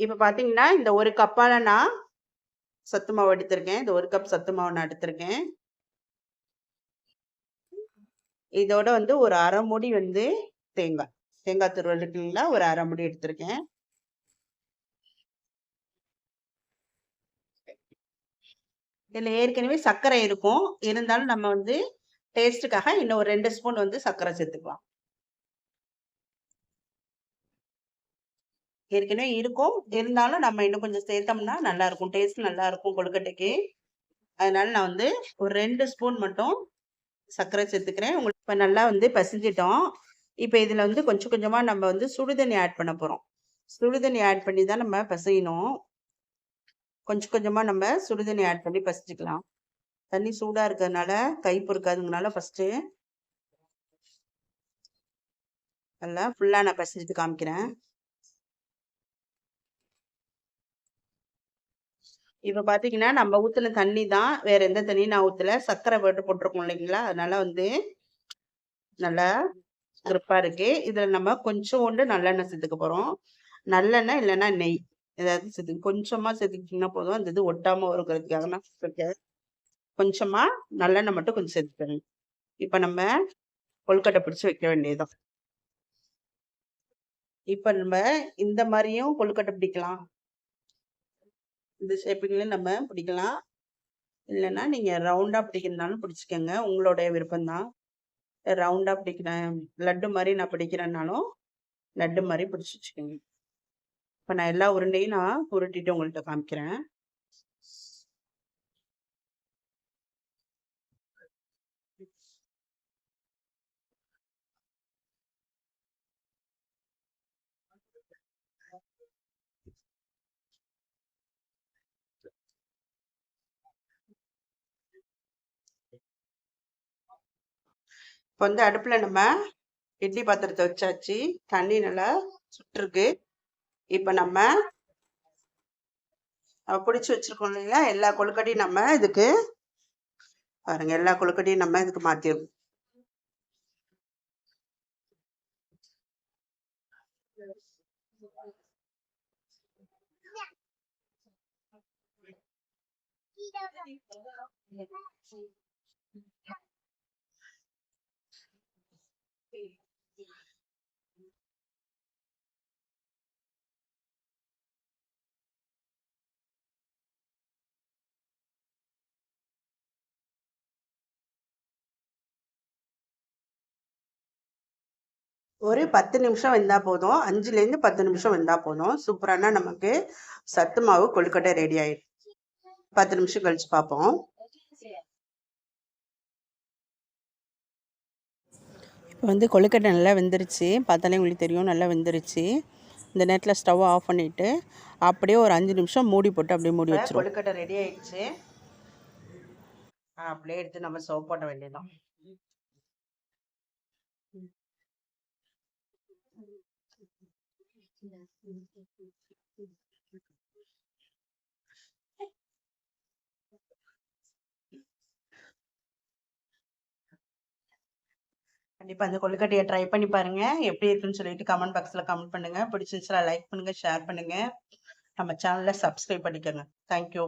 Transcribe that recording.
இப்போ பாத்தீங்கன்னா இந்த ஒரு கப்பால் நான் சத்து மாவு எடுத்திருக்கேன். இந்த ஒரு கப் சத்து மாவு நான் எடுத்திருக்கேன். இதோட வந்து ஒரு அரை முடி வந்து தேங்காய். தேங்காய் துருவல் இருக்குங்களா? ஒரு அரை முடி எடுத்திருக்கேன். இதில் ஏற்கனவே சர்க்கரை இருக்கும். இருந்தாலும் நம்ம வந்து டேஸ்ட்டுக்காக இன்னும் ஒரு ரெண்டு ஸ்பூன் வந்து சர்க்கரை சேர்த்துக்கலாம். ஏற்கனவே இருக்கும். இருந்தாலும் நம்ம இன்னும் கொஞ்சம் சேர்த்தோம்னா நல்லாருக்கும். டேஸ்ட் நல்லாருக்கும் கொழுக்கட்டைக்கு. அதனால நான் வந்து ஒரு ரெண்டு ஸ்பூன் மட்டும் சர்க்கரை சேர்த்துக்கிறேன். உங்களுக்கு இப்போ நல்லா வந்து பசிஞ்சிட்டோம் இப்போ இதில் வந்து கொஞ்சம் கொஞ்சமாக நம்ம வந்து சுடுதண்ணி ஆட் பண்ண போகிறோம் சுடுதண்ணி ஆட் பண்ணி தான் நம்ம பசையணும் கொஞ்சம் கொஞ்சமாக நம்ம சுடுதண்ணி ஆட் பண்ணி பசிச்சுக்கலாம் தண்ணி சூடா இருக்கிறதுனால கைப்பு இருக்காதுங்கனால ஃபர்ஸ்ட்டு நல்லா ஃபுல்லா நான் பெசஞ்சுட்டு காமிக்கிறேன். இப்போ பார்த்தீங்கன்னா, நம்ம ஊற்றுல தண்ணி தான். வேற எந்த தண்ணியும் நான் ஊற்றுல சர்க்கரை போட்டு போட்டிருக்கோம் இல்லைங்களா? அதனால வந்து நல்லா கிரிப்பா இருக்கு. இதுல நம்ம கொஞ்சோண்டு நல்லெண்ணெய் சேர்த்துக்க போறோம். நல்லெண்ணெய் இல்லைன்னா நெய். ஏதாவது சேர்த்து கொஞ்சமா சேர்த்துக்கிட்டிங்கன்னா போதும். அந்த இது ஒட்டாமல் வருங்கிறதுக்காக நான் சேர்த்துருக்கேன். கொஞ்சமாக நல்லெண்ணெய் மட்டும் கொஞ்சம் சேர்த்துக்கணும் இப்போ நம்ம கொழுக்கட்டை பிடிச்சி வைக்க வேண்டியதுதான். இப்போ நம்ம இந்த மாதிரியும் கொழுக்கட்டை பிடிக்கலாம். இந்த ஷேப்பிங்லேயும் நம்ம பிடிக்கலாம். இல்லைன்னா நீங்கள் ரவுண்டாக பிடிக்கிறதுனாலும் பிடிச்சிக்கோங்க உங்களுடைய விருப்பம் தான். பிடிக்கிறேன் லட்டு மாதிரி நான் பிடிக்கிறேன்னாலும், லட்டு மாதிரி பிடிச்சி வச்சுக்கோங்க இப்போ நான் எல்லா உருண்டையும் நான் உருட்டிட்டு உங்கள்கிட்ட காமிக்கிறேன். இப்போ வந்து அடுப்பில் நம்ம இட்லி பாத்திரத்தை வச்சாச்சு. தண்ணி நல்லா சுட்டுருக்கு. இப்போ நம்ம பிடிச்சி வச்சுருக்கோம் வச்சிருக்கோம் இல்லைங்களா? எல்லா கொழுக்கட்டையும் நம்ம இதுக்கு பாருங்க எல்லா கொழுக்கட்டையும் நம்ம இதுக்கு மாத்திரணும். ஒரு 10 நிமிஷம் வெந்தா போதும். 5லேருந்து 10 நிமிஷம் வெந்தா போதும். சூப்பரான நமக்கு சத்து மாவு கொழுக்கட்டை ரெடி ஆயிடும். 10 நிமிஷம் கழிச்சு பார்ப்போம். இப்ப வந்து கொழுக்கட்டை நல்லா வெந்துருச்சு. பார்த்தாலே உங்களுக்கு தெரியும் நல்லா வெந்துருச்சு. இந்த நேரத்துல ஸ்டவ் ஆஃப் பண்ணிட்டு, அப்படியே ஒரு 5 நிமிஷம் மூடி போட்டு அப்படியே மூடி வச்சுருவோம். கொழுக்கட்டை ரெடி ஆயிடுச்சு. அப்படியே எடுத்து நம்ம சர்வ் பண்ண வேண்டியதுதான். கண்டிப்பா அந்த கொழுக்கட்டைய ட்ரை பண்ணி பாருங்க. எப்படி இருக்குன்னு சொல்லிட்டு கமெண்ட் பாக்ஸ்ல கமெண்ட் பண்ணுங்க. பிடிச்சிருந்துச்சுனா லைக் பண்ணுங்க, ஷேர் பண்ணுங்க. நம்ம சேனலை சப்ஸ்கிரைப் பண்ணிக்கோங்க தேங்க் யூ.